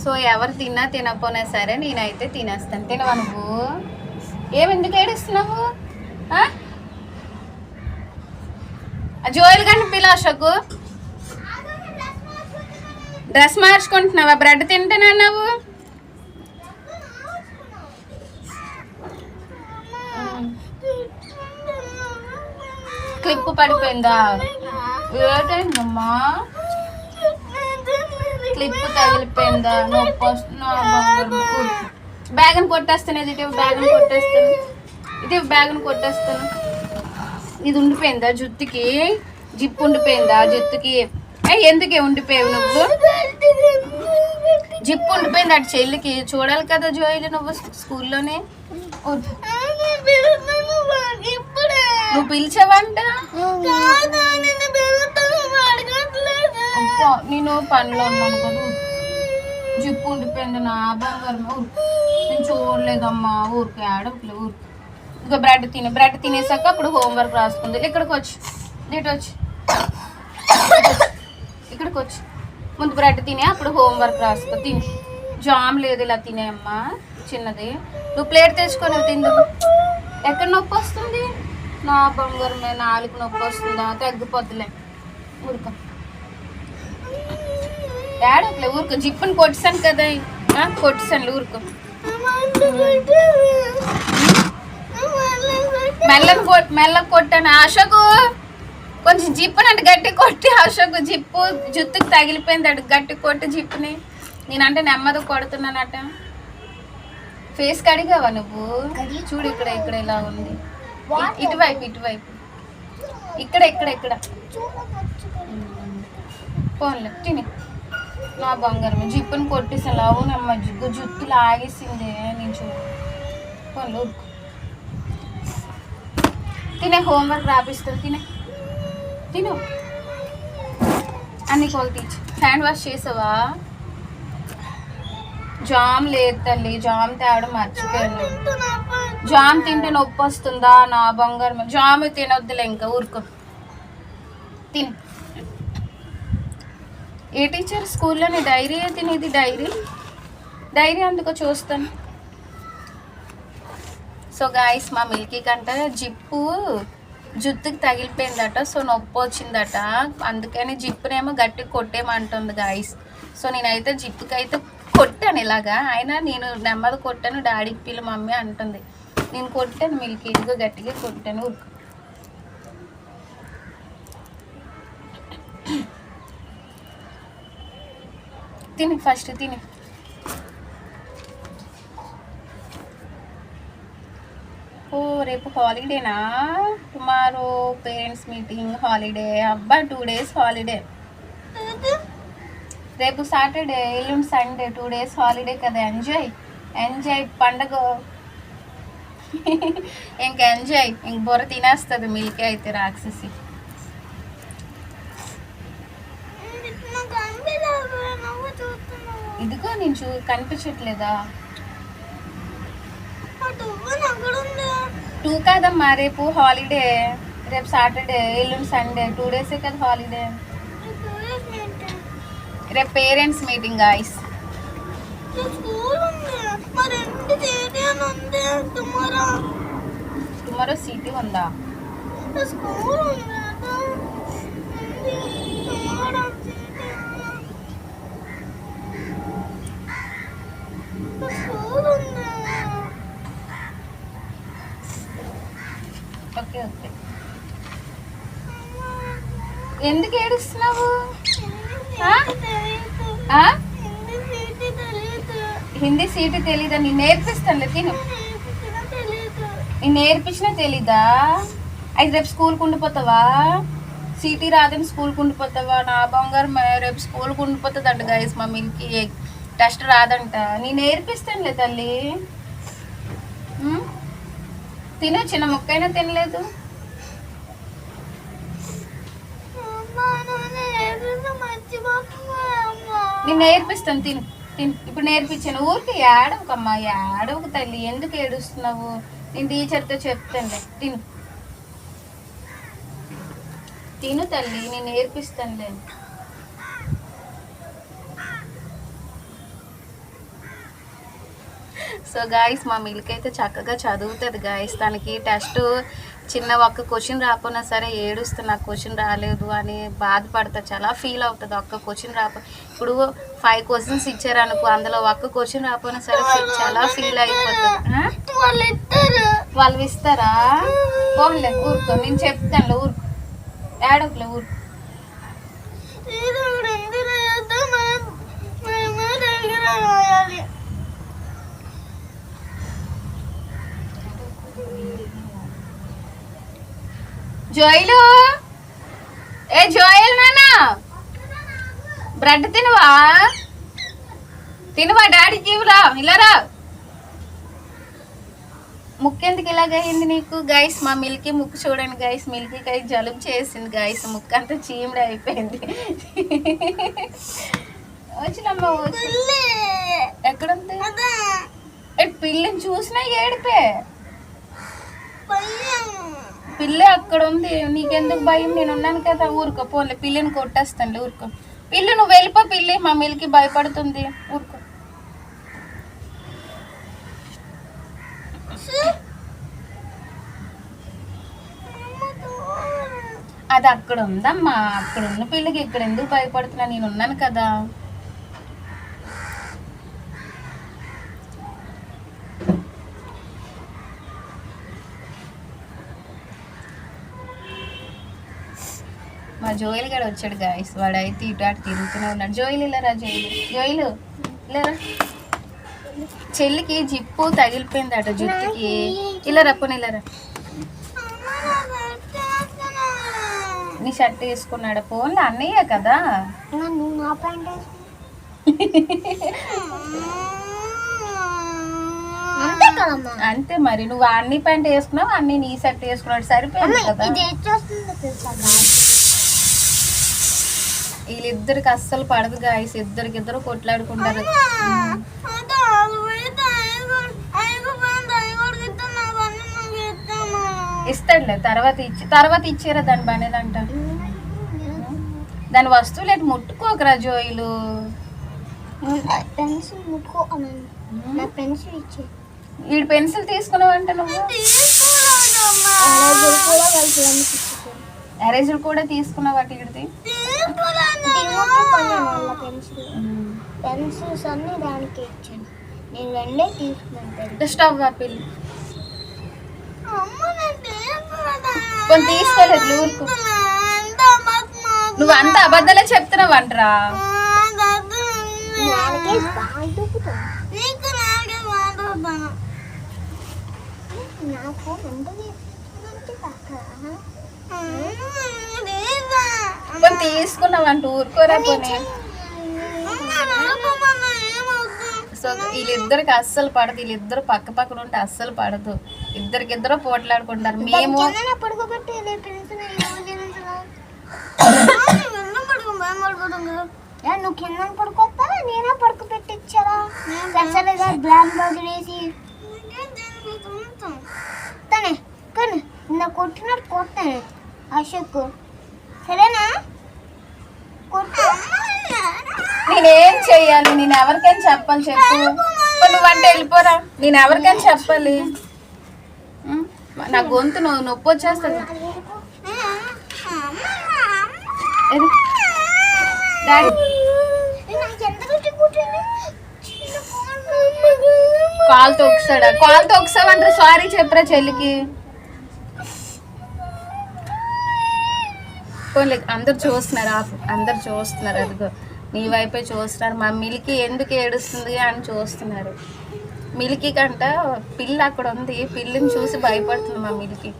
So ఎవరు తిన్నా తినకపోయినా సరే నేనైతే తినేస్తాను. తినవా నువ్వు? ఏమెందుకు ఏడుస్తున్నావు? ఆ? ఆ జోయల్ గంట పిలాషకు డ్రెస్ మార్చుకుంటున్నావా? బ్రెడ్ తింటానా నువ్వు? క్లిప్ పడిపోయిందా? ఏటైందమ్మా? క్లిప్ తగిలిపోయిందా? నొప్పి వస్తున్నా బ్యాగ్ని కొట్టేస్తాను ఇది బ్యాగ్ అని కొట్టేస్తాను. ఇది బ్యాగ్ని కొట్టేస్తాను. ఇది ఉండిపోయిందా జుత్తుకి? జిప్పు ఉండిపోయిందా జుత్తుకి? ఎందుకే ఉండిపోయావు నువ్వు? జిప్పు ఉండిపోయింది అటు చెల్లికి. చూడాలి కదా జోయిలు నువ్వు స్కూల్లోనే. నువ్వు పిలిచావంట? నేను పనిలో ఉన్నాను కదా. జిప్పు ఉండిపోయింది నా బంగారం ఊరికి నేను చూడలేదమ్మా ఊరికి ఆడపిల్ల ఊరికి ఇంకా బ్రెడ్ తిని బ్రెడ్ తినేసాక అప్పుడు హోంవర్క్ రాసుకుంది. ఇక్కడికి వచ్చి ఇటు వచ్చి. ఇక్కడికి వచ్చి. ముందు బ్రెడ్ తినే అప్పుడు హోంవర్క్ రాసుకో తిని. జామ్ లేదు ఇలా తినేయమ్మా చిన్నది. నువ్వు ప్లేట్ తెచ్చుకొని తిందు. ఎక్కడ నొప్పి వస్తుంది? నా బంగారమే నాలుగు నొప్పి వస్తుందా? తగ్గిపోద్దులే. ఊరుకో. ఏడోకలే ఊరుకో. జిప్పుని కొట్టాను కదా. కొట్టేసాను ఊరుకో. మెల్లం కొట్ మెల్లం కొట్టాను. అశోకు కొంచెం జిప్పుని అంటే గట్టి కొట్టి. అశోకు జిప్పు జుత్తుకి తగిలిపోయింది అటు. గట్టి కొట్టి జిప్పుని. నేనంటే నెమ్మది కొడుతున్నానట. ఫేస్ కడిగావా నువ్వు? చూడు ఇక్కడ ఇక్కడ ఇలా ఉంది. ఇటువైపు ఇటువైపు. ఇక్కడ ఇక్కడ ఇక్కడ. పోన్లే తిని. నా బంగారం జిప్పుని కొట్టేసాను అవునమ్మ జిగ్గు జుత్తు లాగేసిందే నేను చూ తినే హోంవర్క్ రాపిస్తుంది తినే. తిను. అన్ని క్వాలిటీస్ హ్యాండ్ వాష్ చేసావా? జామ్ లేదు తల్లి జామ్ తేవడం మర్చిపోయాను. జామ్ తింటే నొప్పి వస్తుందా నా బంగారం జామ్ తినొద్దులే ఇంకా ఊరుకో. తిను. ఏ టీచర్ స్కూల్లోని డైరీ? తినేది డైరీ? డైరీ అందుకో చూస్తాను. సో గాయస్ మా మిల్కీ కంట జిప్పు జుత్తుకి తగిలిపోయిందట సో నొప్పి వచ్చిందట. అందుకని జిప్పునేమో గట్టి కొట్టేమంటుంది గాయస్ సో నేనైతే జిప్పుకి అయితే కొట్టాను ఇలాగా. అయినా నేను నెమ్మది కొట్టాను డాడీకి పిల్ల మమ్మీ అంటుంది. నేను కొట్టాను మిల్కీ ఇదిగో గట్టిగా కొట్టాను. తిని ఫస్ట్ తిని. ఓ రేపు హాలిడేనా టుమారో పేరెంట్స్ మీటింగ్ హాలిడే అబ్బా టూ డేస్ హాలిడే రేపు సాటర్డే ఎల్లుండి సండే టూ డేస్ హాలిడే కదా ఎంజాయ్ ఎంజాయ్ పండగ. ఇంక ఎంజాయ్ ఇంక బుర్ర తినేస్తుంది మిల్కే అయితే రాక్షసి. ఇదిగో నేను చూ కనిపించట్లేదా? టూ కాదమ్మా రేపు హాలిడే రేపు సాటర్డే ఎల్లుండి సండే టూ డేసే కదా హాలిడే రేపు parents meeting guys tomorrow? City ఉందా? ఓకే ఎందుకు ఏడుస్తున్నావు? హిందీ సీటు తెలీదా? నేను నేర్పిస్తానులే తిను. నేను నేర్పించినా తెలీదా? అయితే రేపు స్కూల్కి ఉండిపోతావా సిటీ రాదని స్కూల్కి ఉండిపోతావా నా బంగారు రేపు స్కూల్కి ఉండిపోతుంది అంట గైస్ మా మిల్కి. టెస్ట్ రాదంట. నేను నేర్పిస్తానులే తల్లి? తిను చిన్న ముక్కైనా తినలేదు. నేను నేర్పిస్తాను తిను. తిను. ఇప్పుడు నేర్పించాను. ఊరికి ఏడవకమ్మా ఏడవకు తల్లి. ఎందుకు ఏడుస్తున్నావు? నేను టీచర్తో చెప్తానులే. తిను. తిను తల్లి నేను నేర్పిస్తానులే. సో గాయస్ మా మిల్క్ అయితే చక్కగా చదువుతుంది గాయస్ తనకి టెస్ట్ చిన్న ఒక్క క్వశ్చన్ రాకున్నా సరే ఏడుస్తుంది నాకు క్వశ్చన్ రాలేదు అని బాధపడతా చాలా ఫీల్ అవుతుంది. ఒక్క క్వశ్చన్ రాక ఇప్పుడు ఫైవ్ క్వశ్చన్స్ ఇచ్చారనుకో అందులో ఒక్క క్వశ్చన్ రాకపోయినా సరే చాలా ఫీల్ అయిపోతుంది వాళ్ళు ఇస్తారా? పోన్లే ఊరుకో నేను చెప్తాను ఊరుకో. ఏడోకులే ఊరుకో. Yeah ఇప్పుడు ఎందుకు రాయొద్దు? మనం- మనము దగ్గర రాయాలి. జోయిలు? ఏ జోయల్ నాన్న? బ్రెడ్ తినవా? తినవా డాడీ జీవులా? ఇలారా? ముక్కు ఎందుకు ఇలాగైంది నీకు? గైస్ మా మిల్కీ ముక్కు చూడండి గైస్ మిల్కీ కై జలుబు చేసింది గైస్ ముక్కు అంతా చీమిడి అయిపోయింది. వచ్చినమ్మా. ఎక్కడుంది? పిల్లిని చూసినా ఏడిపే. పిల్ల అక్కడ ఉంది. నీకెందుకు భయం? నేను ఉన్నాను కదా. ఊరుకో పోలే పిల్లిని కొట్టేస్తాను ఊరుకో. పిల్లి నువ్వు వెళ్ళిపో పిల్లి. మా మిల్కి భయపడుతుంది. ఊరుకో. అది అక్కడ ఉందమ్మా. అక్కడ ఉన్న పిల్లకి ఇక్కడ ఎందుకు భయపడుతున్నా? నేను ఉన్నాను కదా. జోయిల్ గడ వచ్చాడు గాయస్ వాడైతే ఇటు అటు తిరుగుతూనే ఉన్నాడు. జోయిల్ ఇల్లరా జోయిల్? జోయిలు ఇల్లరా చెల్లికి జిప్పు తగిలిపోయిందట జుట్టుకి. ఇలా రప్పని ఇల్లరా నా షర్ట్ వేసుకున్నాడు? ఫోన్లో అన్నయ్య కదా. అంతే మరి నువ్వు అన్ని ప్యాంట్ వేసుకున్నావు అన్ని నీ షర్ట్ వేసుకున్నాడు. సరిపోయింది కదా. వీళ్ళిద్దరికి అస్సలు పడదు గాయస్ ఇద్దరికి ఇద్దరు కొట్లాడుకుంటారు ఇస్తాడులే తర్వాత ఇచ్చి తర్వాత ఇచ్చారా దాని పనేదంట దాని వస్తువులు ఎటు ముట్టుకోకరా జోయిలు. పెన్సిల్ ముట్టుకో నా పెన్సిల్ ఇచ్చే. వీడి పెన్సిల్ తీసుకున్నావంట నువ్వు. ఎరేజర్ కూడా తీసుకున్నావట వీడిది పెన్సిల్ పెన్సిల్స్ అన్ని దానికి ఇచ్చాను నేను రెండే తీసుకున్నాను స్టవ్ కొన్ని తీసుకోలేదు ఊరుకు. నువ్వు అంత అబద్ధాలే చెప్తున్నావు అంటరా. నీకు కొన్ని తీసుకున్నావు అంట ఊరుకోరా పోనీ. సో వీళ్ళిద్దరికి అస్సలు పడదు వీళ్ళిద్దరు పక్క పక్కన ఉంటే అస్సలు పడదు. ఇద్దరికిద్దరు పోట్లాడుకుంటారు. మేము నువ్వు కింద పడుకోవా నేనే పడుకోబెట్టి ఇచ్చారా సరిసరిగా గ్లామ్ బాగ్ వేసి. తనే కానీ నా కొట్టినట్టు కొట్టాను. అశోక్ సరేనా? నేనేం చెయ్యాలి నేను ఎవరికైనా చెప్పాలి చెప్పు. ఇప్పుడు నువ్వంటే వెళ్ళిపోరా. నేను ఎవరికైనా చెప్పాలి? నా గొంతు నువ్వు నొప్పి వచ్చేస్తుంది. కాల్ తొక్కుసాడా కాల్ తొక్కుసావంటారు సారీ చెప్పరా చెల్లికి. పోన్లే అందరు చూస్తున్నారు అందరు చూస్తున్నారు అదిగో నీ వైపే చూస్తున్నారు. మా మిల్కి ఎందుకు ఏడుస్తుంది అని చూస్తున్నారు. మిల్కి కంట పిల్ల అక్కడ ఉంది పిల్లిని చూసి భయపడుతుంది మా మిల్కి.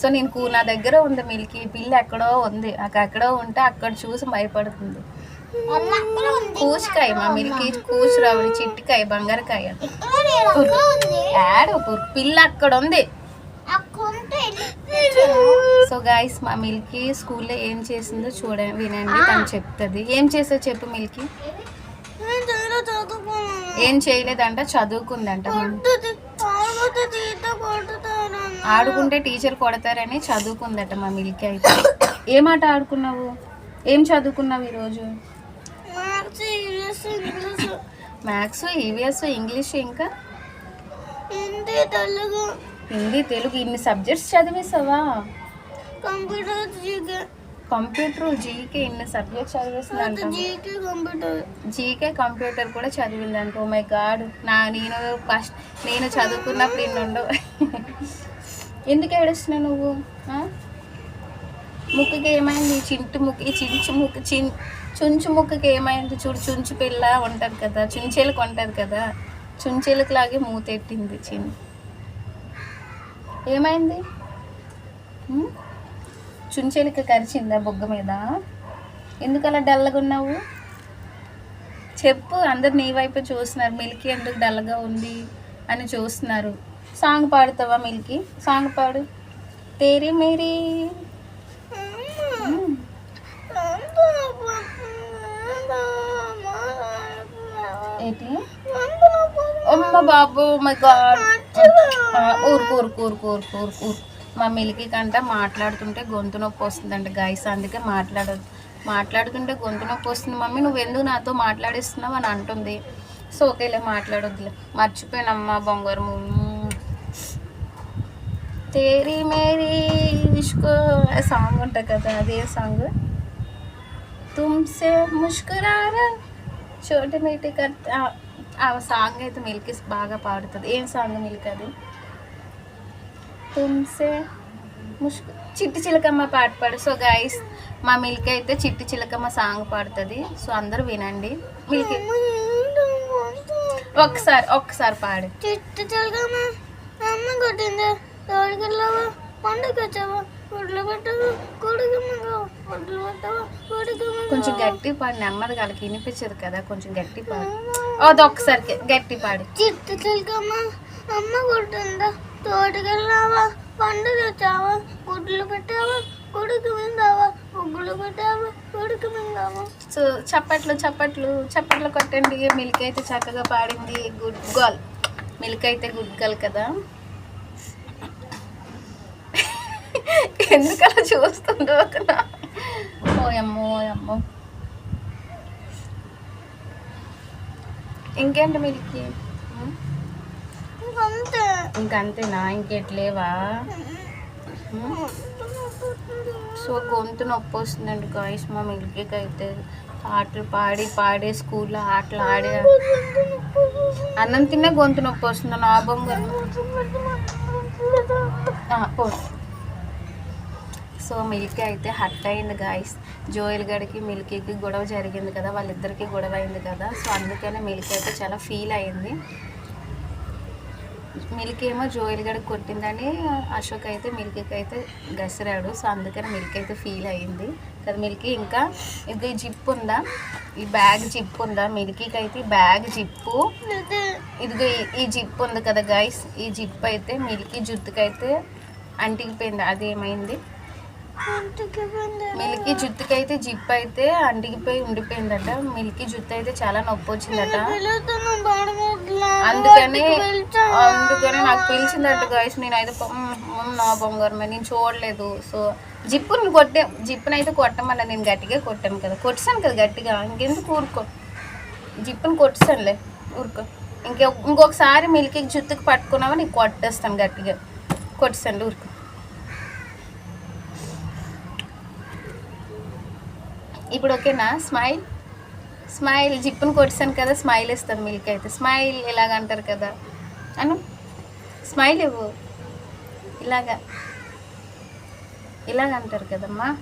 సో నేను నా దగ్గర ఉంది మిల్కి పిల్ల ఎక్కడో ఉంది అక్కడ ఎక్కడో ఉంటే అక్కడ చూసి భయపడుతుంది. కూచికాయ మా మిల్కి కూచురావుడి చిట్టికాయ బంగారకాయ. యాడ్ పిల్ల అక్కడ ఉంది. సో గాయస్ మా మిల్కి స్కూల్లో ఏం చేసిందో చూడండి వినండి తను చెప్తుంది. ఏం చేసో చెప్పు మిల్కి ఏం చేయలేదంట చదువుకుందంట. ఆడుకుంటే టీచర్ కొడతారని చదువుకుందట మా మిల్కి అయితే. ఏం ఆట ఆడుకున్నావు? ఏం చదువుకున్నావు ఈరోజు? మ్యాథ్స్ ఈవీఎస్ ఇంగ్లీష్ ఇంకా? తెలుగు హిందీ తెలుగు ఇన్ని subjects చదివేసావా? Computer GK. Computer GK ఇన్ని subjects చదివేసిందంట. GK computer. GK computer కూడా చదివిందంట. Oh my God. నా నేను ఫస్ట్ నేను చదువుకున్నప్పుడు ఇన్ని ఉండవు. ఎందుకు ఏడుస్తున్నావు నువ్వు? ముక్కుకి ఏమైంది? చింటు ముక్కు ఈ చించు ముక్కు చిన్ చుంచు ముక్కుకి ఏమైంది? చూడు చుంచు పిల్ల ఉంటుంది కదా. చుంచెలకు ఉంటుంది కదా. చుంచెలకు లాగే మూతెట్టింది చిన్ ఏమైంది? చుంచెలిక కరిచిందా బొగ్గ మీద? ఎందుకు అలా డల్లగా ఉన్నావు? చెప్పు అందరు నీ వైపు చూస్తున్నారు. మిల్కీ ఎందుకు డల్గా ఉంది అని చూస్తున్నారు. Song పాడుతావా Milky? సాంగ్ పాడు. తేరి మేరీ. ఏంటి? అమ్మ బాబు oh మై గాడ్ ఊరుకు ఊరుకు ఊరుకు ఊరుకు ఊరుకు మా మిలికి కంట మాట్లాడుతుంటే గొంతు నొప్పి వస్తుందంట గైస్ అందుకే మాట్లాడదు. మాట్లాడుతుంటే గొంతు నొప్పి వస్తుంది మమ్మీ నువ్వు ఎందుకు నాతో మాట్లాడిస్తున్నావు? అని అంటుంది. సో ఓకేలే మాట్లాడొద్దులే. మర్చిపోయానమ్మా బొంగారు తేరీ మేరీ ఇష్కో సాంగ్ ఉంటుంది కదా అదే సాంగ్ తుమ్సే ముష్కురారా చోటి మీటి కర్త ఆ- సాంగ్ అయితే మిల్కీ బాగా పాడుతుంది. ఏం సాంగ్ మిల్క్ అది? తుమ్సే ముష్కు చిట్టి చిలకమ్మ పాట పాడు. సో గైస్ మా మిల్క్ అయితే చిట్టి చిలకమ్మ సాంగ్ పాడుతుంది. సో అందరూ వినండి. మిల్కీ ఒక్కసారి ఒక్కసారి పాడు. చిట్టు చిలకమ్మ అమ్మ కొట్టింది. తోడుకెళ్ళావా పండుగ వచ్చావా గుడ్లు పెట్టావా కొడుకు గుడ్లు పెట్టావా కొడుకు కొంచెం గట్టి పాడు. నెమ్మది వాళ్ళకి వినిపించదు కదా కొంచెం గట్టి పాడు. అది ఒక్కసారి గట్టి పాడు. చిట్టు చిలకమ్మ అమ్మ కొట్టిందా తోడుకెళ్ళావా పండుగ వచ్చావా? గుడ్లు పెట్టావా? కొడుకు మిందావా? ముగ్గులు పెట్టావా? కొడుకు మిందావా? సో చప్పట్లు చప్పట్లు చప్పట్లు కొట్టండి. మిల్క్ అయితే చక్కగా పాడింది. Good girl. మిల్క్ అయితే గుడ్ గర్ల్ కదా. ఎందుకలా చూస్తుండో కదా ఓ అమ్మో అమ్మో ఇంకేంటి అంతే ఇంకంతేనా? ఇంకెట్లేవా? సో గొంతు నొప్పి వస్తుందండి గాయస్ మా మిల్కీకి అయితే పాటలు పాడి పాడే స్కూల్లో ఆటలు ఆడే అన్నం తిన్నా గొంతు నొప్పి వస్తుంది? నా పో సో మిల్కీ అయితే హట్ అయింది గాయస్ జోయల్ గడికి మిల్కీకి గొడవ జరిగింది కదా వాళ్ళిద్దరికీ గొడవ అయింది కదా. సో అందుకనే మిల్కీ అయితే చాలా ఫీల్ అయింది. మిల్కీ ఏమో జోయల్ గడికి కొట్టిందని అశోక్ అయితే మిల్కీకి అయితే గసిరాడు. సో అందుకని మిల్కీ అయితే ఫీల్ అయింది. కదా మిల్కీ ఇంకా ఇది జిప్ ఉందా? ఈ బ్యాగ్ జిప్ ఉందా? మిల్కీకి అయితే బ్యాగ్ జిప్పు. ఇదిగో ఈ- జిప్ ఉంది కదా గాయస్ ఈ జిప్ అయితే మిల్కీ జుట్టుకైతే అంటికిపోయింది అది ఏమైంది? మిల్కీ జుట్టుకైతే జిప్ అయితే అంటికిపోయి ఉండిపోయిందట. మిల్కీ జుట్టు అయితే చాలా నొప్పి వచ్చిందట. అందుకని అందుకని నాకు పిలిచిందట గాయస్ నేనైతే నా బంగారం నేను చూడలేదు. సో జిప్పుని కొట్టే జిప్పుని అయితే కొట్టమన్నా నేను గట్టిగా కొట్టాను కదా. కొట్టాను కదా గట్టిగా. ఇంకెందుకు ఊరుకో. జిప్పుని కొట్టానులే ఊరుకో. ఇంకే ఇంకొకసారి మిల్కీ జుట్టుకు పట్టుకున్నావా నీకు కొట్టేస్తాను గట్టిగా. కొట్టాను ఊరుకో. ఇప్పుడు ఓకేనా? స్మైల్? స్మైల్ జిప్పును కొట్టాను కదా స్మైల్ ఇస్తుంది మిల్క్ అయితే. స్మైల్ ఇలాగ అంటారు కదా? అను స్మైల్ ఇవ్వు. ఇలాగా. ఇలాగ అంటారు కదమ్మా.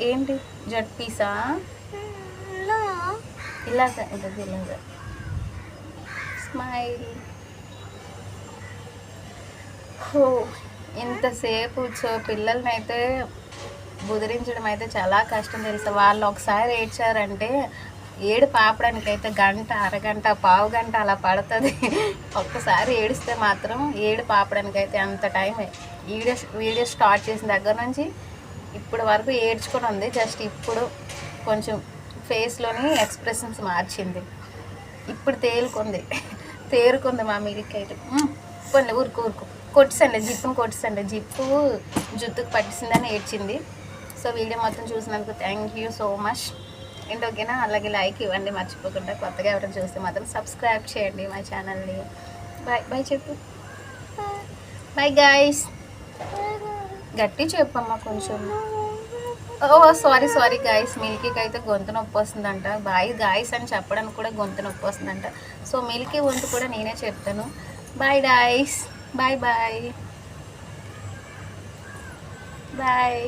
ఏంటి? జట్ పీసా? ఇలాగ ఇది ఇలాగ. స్మైల్. హో ఇంతసేపు సో పిల్లల్ని అయితే బుదిరించడం అయితే చాలా కష్టం తెలుసు? వాళ్ళు ఒకసారి ఏడ్చారంటే ఏడు పాపడానికి అయితే గంట అరగంట పావు గంట అలా పడుతుంది. ఒక్కసారి ఏడిస్తే మాత్రం ఏడు పాపడానికి అయితే అంత టైం వీడియో వీడియో స్టార్ట్ చేసిన దగ్గర నుంచి ఇప్పుడు వరకు ఏడ్చుకొని ఉంది. జస్ట్ ఇప్పుడు కొంచెం ఫేస్లోని ఎక్స్ప్రెషన్స్ మార్చింది. ఇప్పుడు తేలుకుంది. తేరుకుంది మా మిల్క్ అయితే. కొన్ని ఊరుకు ఊరుకు. కొట్టిసండి జిప్పును కొట్టిసండి. జిప్పు జుత్తుకు పట్టిసిందని ఏడ్చింది. సో వీడియో మొత్తం చూసినందుకు thank you so much and ఓకేనా అలాగే లైక్ ఇవ్వండి మర్చిపోకుండా కొత్తగా ఎవరైనా చూస్తే మాత్రం సబ్స్క్రైబ్ చేయండి మా ఛానల్ని బాయ్ బాయ్ చెప్పు. బాయ్ గాయస్ గట్టి చెప్పమ్మా కొంచెం. ఓ సారీ సారీ గాయస్ మిల్కీకి అయితే గొంతు నొప్పి వస్తుందంట. బాయ్ గాయస్ అని చెప్పడానికి కూడా గొంతు నొప్పి వస్తుందంట. సో మిల్కీ వంతు కూడా నేనే చెప్తాను. Bye guys bye bye bye